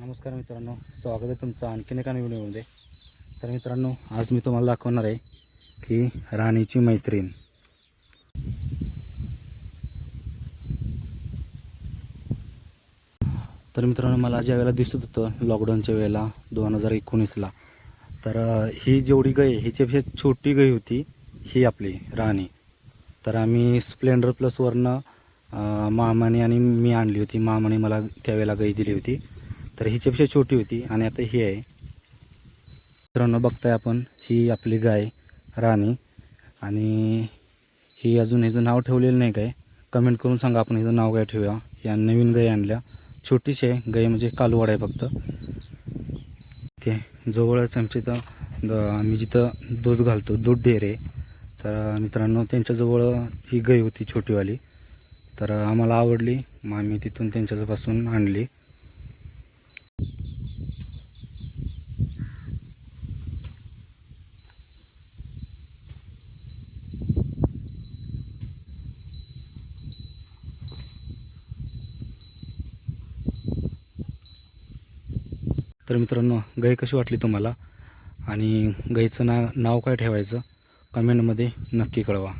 नमस्कार मित्रांनो स्वागत आहे तुमचं आणखीन एका नवीन व्हिडिओमध्ये. तर मित्रांनो आज मी तुम्हाला दाखवणार आहे की राणीची मैत्रीण. तर मित्रांनो मला ज्या वेळेला दिसत होतं लॉकडाऊनच्या वेळेला दोन हजार एकोणीसला तर ही जेवढी गाय हिच्यापेक्षा ह्याच्यापेक्षा छोटी गाय होती ही आपली राणी. तर आम्ही स्प्लेंडर प्लसवरनं मामाने आणि मी आणली होती. मामाने मला त्यावेळेला गाई दिली होती. तर हिच्यापेक्षा छोटी होती आणि आता ही आहे. मित्रांनो बघताय आपण ही आपली गाय राणी. आणि ही अजून ह्याचं नाव ठेवलेलं नाही काय. कमेंट करून सांगा आपण ह्याचं नाव काय ठेवूया. या नवीन गाय आणल्या. छोटीशी आहे. गाय म्हणजे कालवड आहे फक्त. ते जवळच आमच्या इथं आम्ही जिथं दूध घालतो दूध डेअरी आहे. तर मित्रांनो त्यांच्याजवळ ही गाय होती छोटीवाली. तर आम्हाला आवडली. मग आम्ही तिथून त्यांच्यापासून आणली. तर मित्रांनो गाय कशी वाटली तुम्हाला? आणि गाईचं ना नाव काय ठेवायचं? कमेंटमध्ये नक्की कळवा.